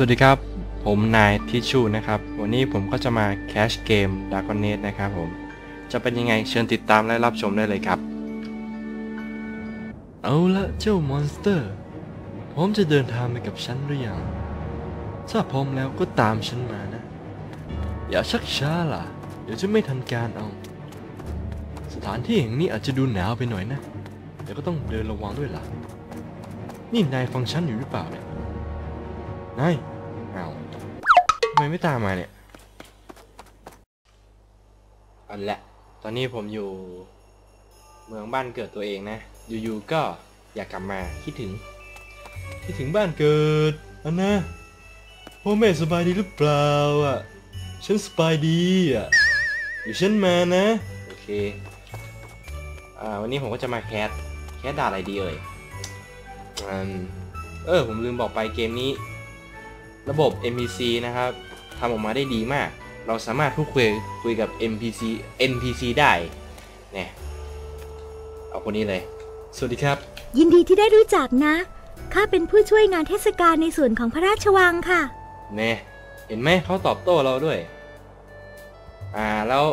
วัสดีครับ ผมนายทิชชูนะครับ วันนี้ผมก็จะมาแคชเกมดากอนเนตนะครับผม จะเป็นยังไงเชิญติดตามและรับชมได้เลยครับ เอาละเจ้ามอนสเตอร์ พร้อมจะเดินทางไปกับฉันหรือยัง ถ้าพร้อมแล้วก็ตามฉันมานะ อย่าชักช้าล่ะ เดี๋ยวจะไม่ทันการเอา สถานที่แห่งนี้อาจจะดูหนาวไปหน่อยนะ แต่ก็ต้องเดินระวังด้วยล่ะนี่นายฟังฉันอยู่หรือเปล่าเนี่ย นายอ้าทำไมไม่ตามมาเนี่ยเอาละ ตอนนี้ผมอยู่เมืองบ้านเกิดตัวเองนะ อยู่ๆก็อยากกลับมาคิดถึง คิดถึงบ้านเกิดอันนะพ่อแม่สบายดีหรือเปล่าอะ ฉันสบายดีอะอยู่ฉันมานะ โอเค อ่า วันนี้ผมก็จะมาแคส แคสด่าอะไรดีเอ่ยอเออ ผมลืมบอกไปเกมนี้ ระบบ NPC นะครับทำออกมาได้ดีมาก เราสามารถพูดคุยคุยกับ NPC NPC ได้เนี่ยเอาคนนี้เลย สวัสดีครับ ยินดีที่ได้รู้จักนะ ข้าเป็นผู้ช่วยงานเทศกาลในส่วนของพระราชวังค่ะ เน่เห็นไหมเขาตอบโต้เราด้วย อ่าแล้ว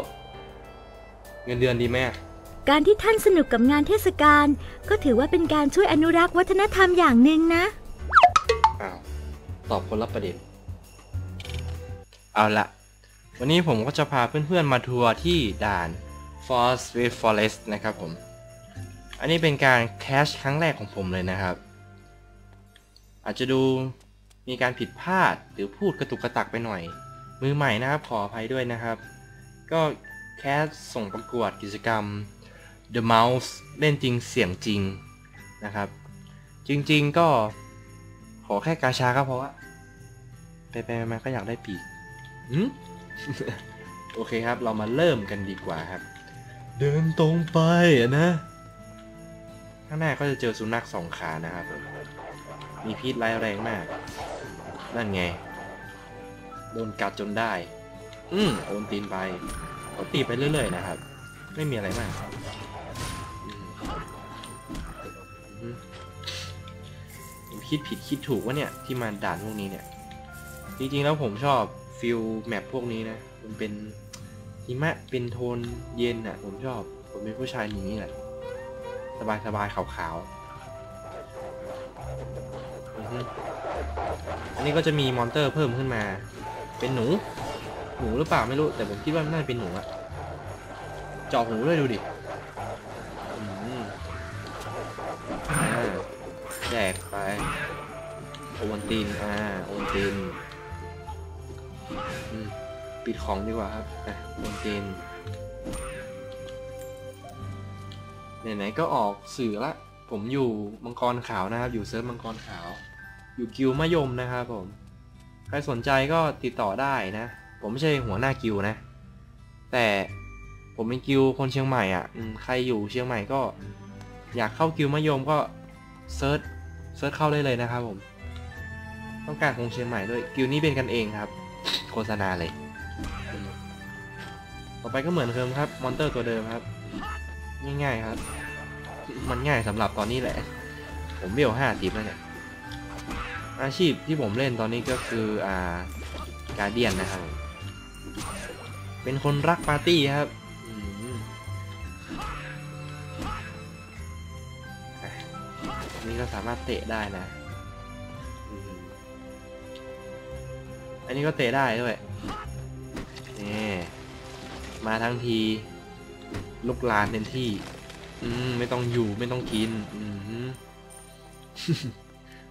เงินเดือนดีไหมอะการที่ท่านสนุกกับงานเทศกาลก็ถือว่าเป็นการช่วยอนุรักษ์วัฒนธรรมอย่างหนึ่งนะอ้าว ตอบคนละประเด็น เอาละวันนี้ผมก็จะพาเพื่อนๆมาทัวร์ที่ด่าน Forest with Forest นะครับผม อันนี้เป็นการแคชครั้งแรกของผมเลยนะครับ อาจจะดูมีการผิดพลาดหรือพูดกระตุกกระตักไปหน่อย มือใหม่นะครับขออภัยด้วยนะครับ ก็แคสส่งประกวดกิจกรรม The Mouse เล่นจริงเสียงจริงนะครับ จริงๆก็ ขอแค่กาชาก็พออะไปไปๆมาๆก็อยากได้ปีกหืมโอเคครับ เรามาเริ่มกันดีกว่าครับ เดินตรงไปอะนะ ข้างหน้าก็จะเจอสุนัขสองขานะครับผมมีพิษร้ายแรงมาก นั่นไง โดนกัดจนได้ อืมโอนตีนไปก็ตีไปเรื่อยๆนะครับ ไม่มีอะไรมากอืมอืมผม คิดผิดคิดถูกว่าเนี่ยที่มาด่านพวกนี้เนี่ย จริงๆแล้วผมชอบฟิลแมปพวกนี้นะ มันเป็นหิมะเป็นโทนเย็นอะ ผมชอบ ผมเป็นผู้ชายอย่างนี้แหละ สบายสบายๆขาวๆอันนี้ก็จะมีมอนเตอร์เพิ่มขึ้นมา เป็นหนู หนูหรือเปล่าไม่รู้ แต่ผมคิดว่าน่าจะเป็นหนูอะเจาะหูด้วยดูดิ วันติน อ่า โอนตินปิดของดีกว่าครับอะโอนตินไหนๆก็ออกสื่อละ ผมอยู่มังกรขาวนะครับ อยู่เซิร์ฟมังกรขาว อยู่กิวมะยมนะครับผม ใครสนใจก็ติดต่อได้นะ ผมไม่ใช่หัวหน้ากิวนะ แต่ผมเป็นกิวคนเชียงใหม่อะใครอยู่เชียงใหม่ก็ อยากเข้ากิวมะยมก็เซิร์ชเซิร์ชเข้าได้เลยนะครับผม ต้องการคงเชียงใหม่ด้วยกิวนี้เป็นกันเองครับ โฆษณาเลย ต่อไปก็เหมือนเดิมครับ มอนเตอร์ตัวเดิมครับ ง่ายๆครับ มันง่ายสำหรับตอนนี้แหละ ผมเบี้ยวห้าทิปแล้วเนี่ย อาชีพที่ผมเล่นตอนนี้ก็คืออ่าการเดียนนะครับ เป็นคนรักปาร์ตี้ครับนี่ก็สามารถเตะได้นะ อันนี้ก็เตะได้ด้วยนี่มาทั้งทีลุกลานเต็มที่ อืมไม่ต้องอยู่ไม่ต้องกิน อืม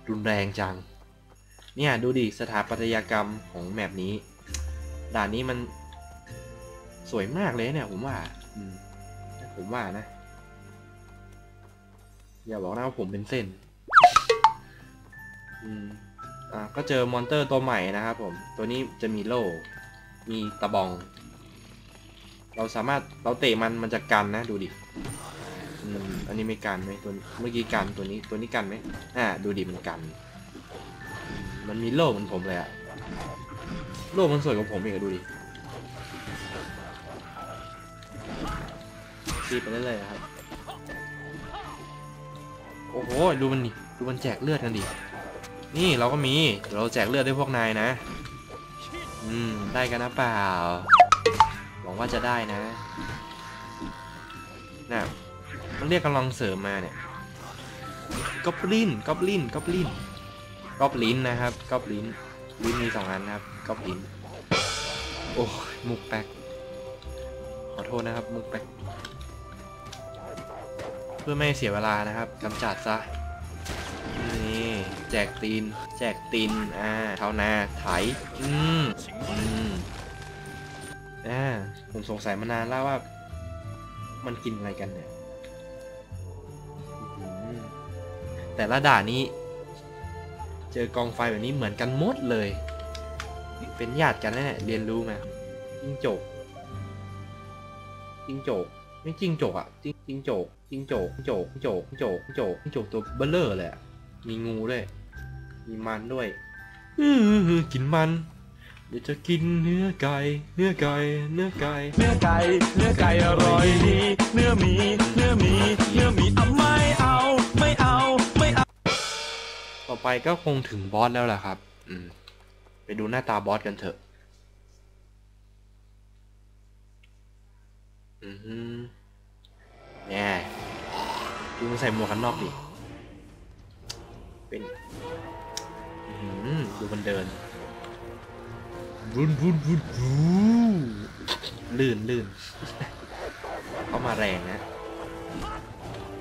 รุนแรงจัง เนี่ยดูดิสถาปัตยกรรมของแมปนี้ ด่านนี้มันสวยมากเลยเนี่ย ผมว่าอืมผมว่านะ อย่าบอกนะว่าผมเป็นเส้น อืม อ่าก็เจอมอนเตอร์ตัวใหม่นะครับผมตัวนี้จะมีโล่มีตะบอง เราสามารถเราเตะมันมันจะกันนะดูดิอันนี้ไม่กันไหมตัวเมื่อกี้กันตัวนี้ตัวนี้กันไหมอ่าดูดิมันกัน มันมีโล่เหมือนผมเลยอะโล่มันสวยกว่าผมอีกอะดูดิตีไปเรื่อยๆครับ โอ้โห ดูมันดิ ดูมันแจกเลือดกันดิ นี่เราก็มีเดี๋ยวเราแจกเลือดให้พวกนายนะ อืม ได้กันนะเปล่า หวังว่าจะได้นะน่ะมันเรียกกำลังเสริมมาเนี่ยกอบลินกอบลินกอบลินกอบลินนะครับกอบลินลินมีสองอันนะครับกอบลินโอ้ยมุกแปกขอโทษนะครับมุกแปกเพื่อไม่ให้เสียเวลานะครับกำจัดซะ แจกตีน แจกตีน อ่าเท้านาไถ อืมอืมอ่า ผมสงสัยมานานแล้วว่า มันกินอะไรกันเนี่ย แต่ละด่านนี้ เจอกองไฟแบบนี้เหมือนกันหมดเลย เป็นญาติกันแน่เรียนรู้มาจิ้งจกจิ้งจกไม่จิ้งจกอะจิ้งจิ้งจกจิ้งจกจิ้งจกจิ้งจกจิ้งจกจิ้งจกจิ้งจกตัวเบลเลอร์เลยอะ มีงูด้วย มีมันด้วยอื้อกินมันเดี๋ยวจะกินเนื้อไก่ เนื้อไก่ เนื้อไก่ เนื้อไก่ เนื้อไก่อร่อยดี เนื้อหมี เนื้อหมี เนื้อหมีเอาไม่เอา ไม่เอา ไม่เอา ต่อไปก็คงถึงบอสแล้วแหละครับ อืม ไปดูหน้าตาบอสกันเถอะ อือฮึแน่ดูมันใส่หมวกกันน็อกดิ เป็นอือหือดูมันเดินวุนวุนวุนวูลื่นลื่นเข้ามาแรงนะ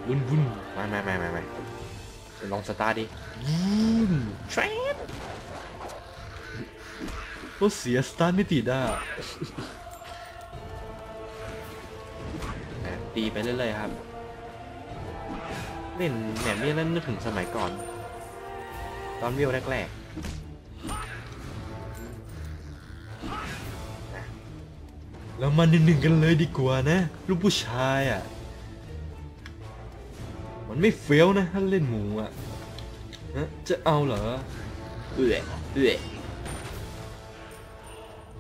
วุนวุนมามามามามาเดี๋ยวลองสตาร์ทดิวูนแทรนก็เสียสตาร์ทไม่ติดอะนะตีไปเรื่อยๆครับ เล่นแมปนี้แล้วนึกถึงสมัยก่อนต อนวิวแรกๆนะเรามาหนึ่งๆกันเลยดีกว่านะ ลูกผู้ชายอะ มันไม่เฟี้ยวนะถ้าเล่นหมูอะฮะจะเอาเหรอเอื่อยเอื่อย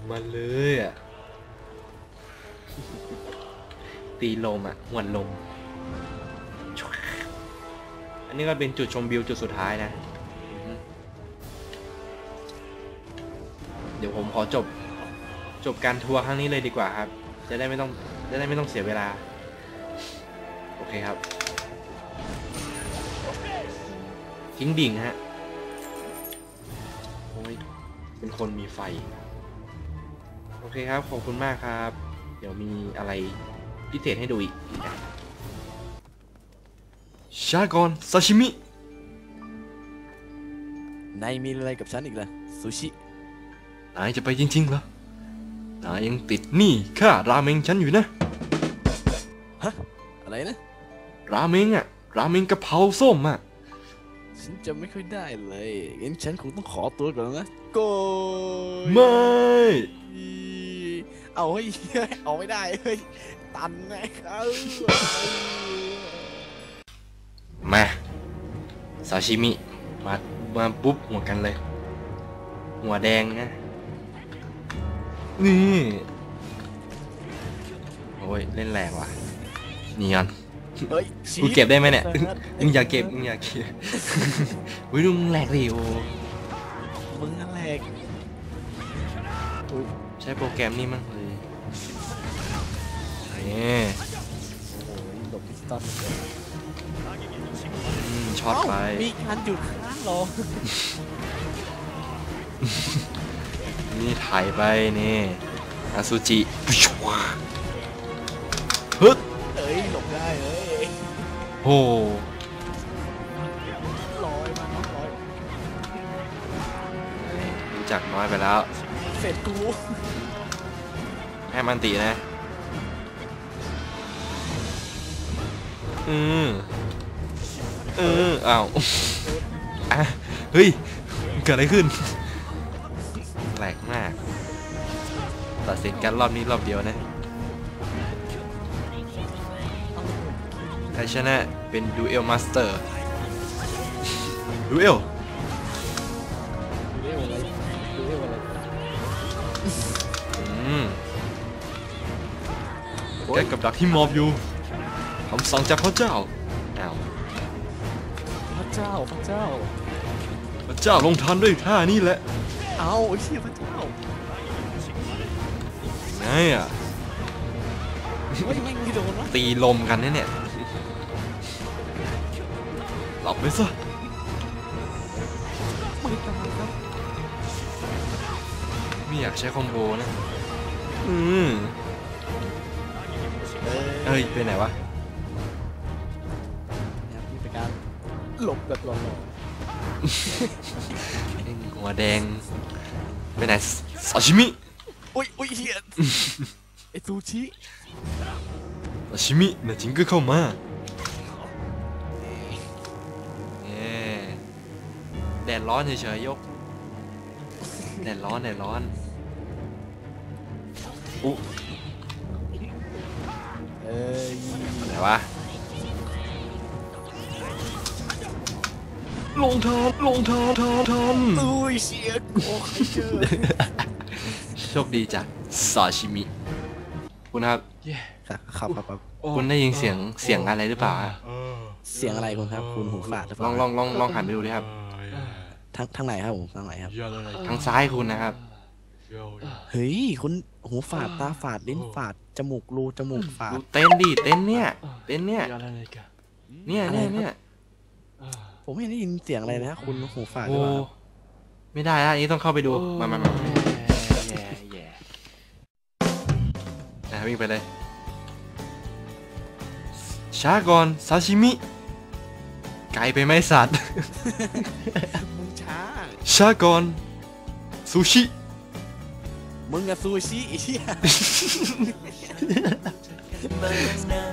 มาเลยอะ ตีลมอะหวนลม อันนี้ก็เป็นจุดชมวิวจุดสุดท้ายนะ ดี๋ยวผมขอจบจบการทัวร์ครั้งนี้เลยดีกว่าครับ จะได้ไม่ต้องจะได้ไม่ต้องเสียเวลา โอเคครับ ทิ้งดิ่งฮะ โอ้ย เป็นคนมีไฟ โอเคครับ ขอบคุณมากครับ เดี๋ยวมีอะไรพิเศษให้ดูอีกนะชากอนซาชิมิ นายมีอะไรกับฉันอีกล่ะซูชิ นายจะไปจริงๆเหรอ นายยังติดหนี้ค่าราเมงฉันอยู่นะ ฮะ อะไรนะ ราเมงอะราเมงกะเพราส้มอะฉันจะไม่ค่อยได้เลยงั้นฉันคงต้องขอตัวก่อนแล้วนะโกยไม่ เอาเฮ้ยเอาไม่ได้เฮ้ย ตันนะครับมาซาชิมิ มา มาปุ๊บหัวกันเลย หัวแดงนะ นี่ โอ้ย เล่นแรงว่ะเนียนเฮ้ยกูเก็บได้ไหมเนี่ยชีสมึงอย่าเก็บมึงอย่าเก็บวิดูมึงแหลกดิโอมึงนั่นแหละใช้โปรแกรมนี่มั้งเลยนี่โอ้ยหลบดิจิตอลอืมช็อตไปเอ้ามีการหยุดค้างเหรอ นี่ถ่ายไปนี่อาซูจิฮึดเอ้ยหลบได้เอ้ยโหลอยมาน้องลอยรู้จักน้อยไปแล้วเสร็จกูให้มันตีนะ อืมเอออ้าวอะเฮ้ย เกิดอะไรขึ้นแป ลกมาก ตัดสินกันรอบนี้รอบเดียวนะใครชนะเป็นดูเอลมาสเตอร์ดูเอลดูเอวอะไรดูเอวอะไรอืมแกกับดักที่มอบอยู่คำสั่งจากพระเจ้าอ้าวพระเจ้า พระเจ้า พระเจ้าลงทันด้วยท่านี่แหละ เอาไอ้เชี่ยพระเจ้าไงอะเฮ้ยไม่งไม่โดนวะตีลมกันเนี่ยเนี่ยหลับไปซะไม่ตายครับไม่อยากใช้คอมโบนะอืมเอ้ยเอ้ยไปไหนวะเนี่ยนี่เป็นการหลบแบบหล่อเอ็ง หัวแดงไปไหนซาชิมิๆอุ้ยอุ้ยเฮียไอซูชิซาชิมิเนี่ยจริงก็เข้ามาเย้แดดร้อนเฉยๆยกแดดร้อนแดดร้อนอุ๊เอ้ยไหนวะ ลงทานลงทานทานทานอุ้ยเชี่ยโอ้ใครเจอโชคดีจากซาชิมิ คุณครับครับ ครับครับครับคุณได้ยินเสียงเสียงอะไรหรือเปล่าฮะเสียงอะไรคุณครับ คุณหูฝาดหรือเปลอล่างลองลองลองหันไปดูดิครับ ทางทางไหนครับผมทางไหนครับ ทางซ้ายคุณนะครับ เฮ้ยคุณหูฝาดตาฝาดลิ้นฝาดจมูกรูจมูกฝาดดูเต้นดิเต้นเนี่ย เต้นเนี่ย เนี่ยเนี่ยเนี่ย ผมไม่ได้ยินเสียงอะไรนะ คุณหูฝาดหรืโอ้อเปล่าครับไม่ได้ละอันนี้ต้องเข้าไปดูมามามาแย่แย่นะวิ่งไปเลยช้าก่อนซาชิมิไกลไปไหมสัตว์ มึงช้า ช้าก่อนซูชิ มึงกับซูชิไอ้เหี้ยเบอร์นา